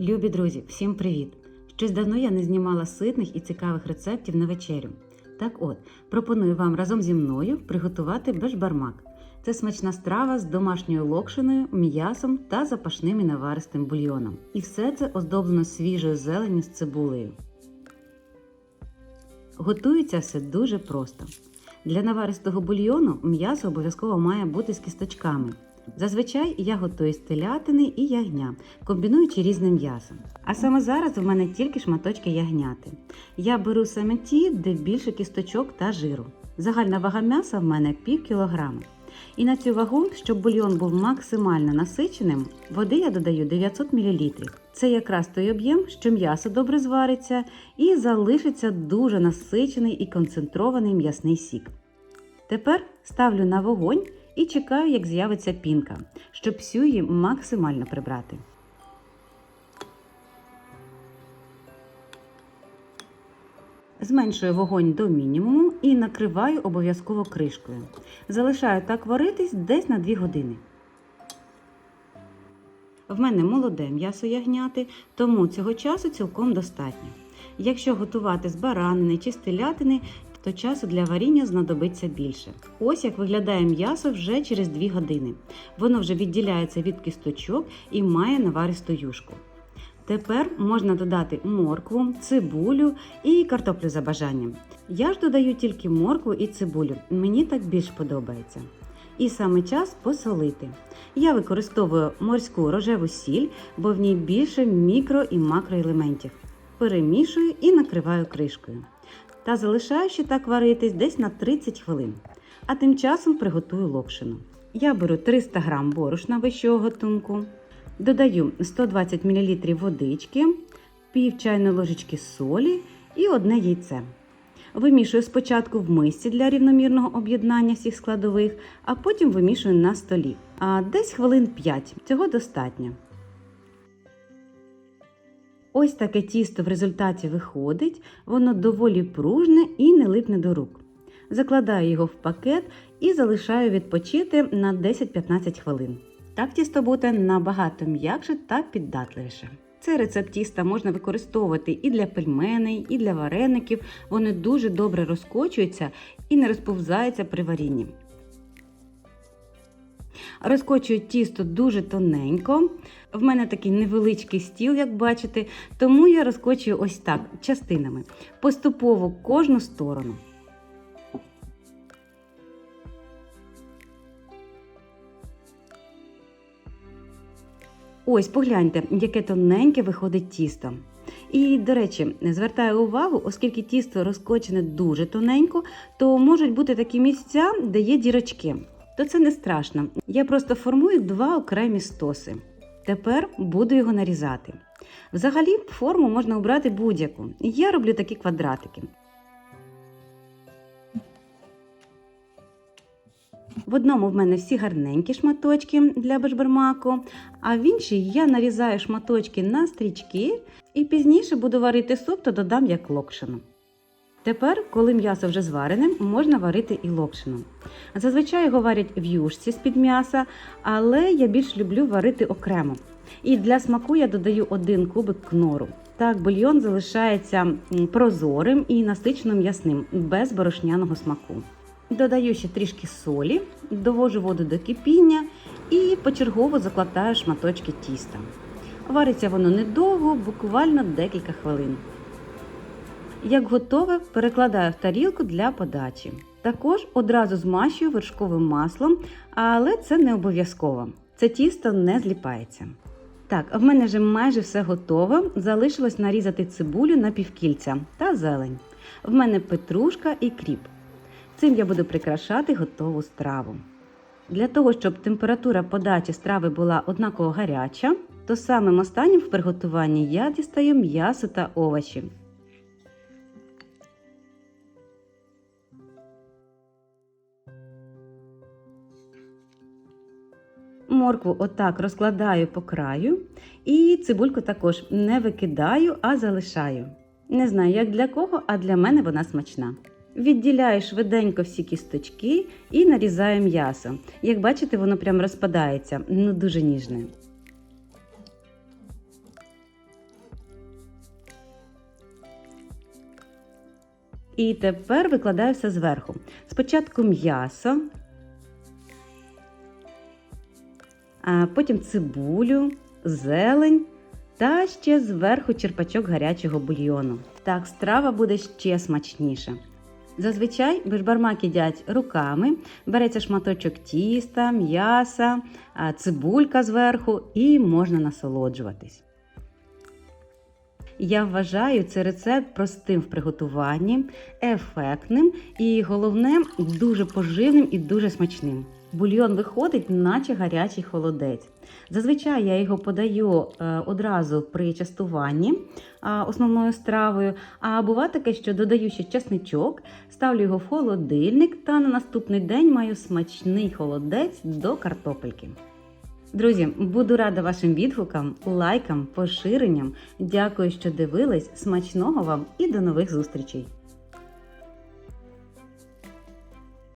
Любі друзі, всім привіт! Щось давно я не знімала ситних і цікавих рецептів на вечерю. Так от, пропоную вам разом зі мною приготувати бешбармак. Це смачна страва з домашньою локшиною, м'ясом та запашним і наваристим бульйоном. І все це оздоблено свіжою зеленню з цибулею. Готується все дуже просто. Для наваристого бульйону м'ясо обов'язково має бути з кісточками. Зазвичай я готую з телятини і ягня, комбінуючи різним м'ясом. А саме зараз в мене тільки шматочки ягняти. Я беру саме ті, де більше кісточок та жиру. Загальна вага м'яса в мене пів кілограма. І на цю вагу, щоб бульйон був максимально насиченим, води я додаю 900 мл. Це якраз той об'єм, що м'ясо добре звариться і залишиться дуже насичений і концентрований м'ясний сік. Тепер ставлю на вогонь і чекаю, як з'явиться пінка, щоб всю її максимально прибрати. Зменшую вогонь до мінімуму і накриваю обов'язково кришкою. Залишаю так варитись десь на 2 години. В мене молоде м'ясо ягняти, тому цього часу цілком достатньо. Якщо готувати з баранини чи з телятини, то часу для варіння знадобиться більше. Ось як виглядає м'ясо вже через 2 години. Воно вже відділяється від кісточок і має наваристу юшку. Тепер можна додати моркву, цибулю і картоплю за бажанням. Я ж додаю тільки моркву і цибулю, мені так більш подобається. І саме час посолити. Я використовую морську рожеву сіль, бо в ній більше мікро і макроелементів. Перемішую і накриваю кришкою. Та залишаю ще так варитись десь на 30 хвилин. А тим часом приготую локшину. Я беру 300 г борошна вищого готунку, додаю 120 мл водички, пів чайної ложечки солі і одне яйце. Вимішую спочатку в мисці для рівномірного об'єднання всіх складових, а потім вимішую на столі. А десь хвилин 5. Цього достатньо. Ось таке тісто в результаті виходить, воно доволі пружне і не липне до рук. Закладаю його в пакет і залишаю відпочити на 10-15 хвилин. Так тісто буде набагато м'якше та піддатливіше. Цей рецепт тіста можна використовувати і для пельменей, і для вареників. Вони дуже добре розкочуються і не розповзаються при варінні. Розкочую тісто дуже тоненько. В мене такий невеличкий стіл, як бачите, тому я розкочую ось так, частинами, поступово кожну сторону. Ось, погляньте, яке тоненьке виходить тісто. І, до речі, звертаю увагу, оскільки тісто розкочене дуже тоненько, то можуть бути такі місця, де є дірочки. То це не страшно. Я просто формую два окремі стоси. Тепер буду його нарізати. Взагалі, форму можна обрати будь-яку. Я роблю такі квадратики. В одному в мене всі гарненькі шматочки для бешбармаку, а в іншій я нарізаю шматочки на стрічки і пізніше буду варити суп, то додам як локшину. Тепер, коли м'ясо вже зварене, можна варити і локшину. Зазвичай його варять в юшці з-під м'яса, але я більш люблю варити окремо. І для смаку я додаю один кубик кнору. Так, бульйон залишається прозорим і насичено м'ясним, без борошняного смаку. Додаю ще трішки солі, довожу воду до кипіння і почергово закладаю шматочки тіста. Вариться воно недовго, буквально декілька хвилин. Як готове, перекладаю в тарілку для подачі. Також одразу змащую вершковим маслом, але це не обов'язково. Це тісто не зліпається. Так, в мене вже майже все готове. Залишилось нарізати цибулю на півкільця та зелень. В мене петрушка і кріп. Цим я буду прикрашати готову страву. Для того, щоб температура подачі страви була однаково гаряча, то самим останнім в приготуванні я дістаю м'ясо та овочі. моркву отак розкладаю по краю. І цибульку також не викидаю, а залишаю. Не знаю, як для кого, а для мене вона смачна. Відділяю швиденько всі кісточки і нарізаю м'ясо. Як бачите, воно прям розпадається, ну дуже ніжне. І тепер викладаю все зверху. Спочатку м'ясо, а потім цибулю, зелень та ще зверху черпачок гарячого бульйону. Так страва буде ще смачніша. Зазвичай бешбармак їдять руками, береться шматочок тіста, м'яса, цибулька зверху і можна насолоджуватись. Я вважаю цей рецепт простим в приготуванні, ефектним і головне дуже поживним і дуже смачним. Бульйон виходить, наче гарячий холодець. Зазвичай я його подаю е, одразу при частуванні основною стравою. А буває таке, що додаю ще чесничок, ставлю його в холодильник та на наступний день маю смачний холодець до картопельки. Друзі, буду рада вашим відгукам, лайкам, поширенням. Дякую, що дивились. Смачного вам і до нових зустрічей!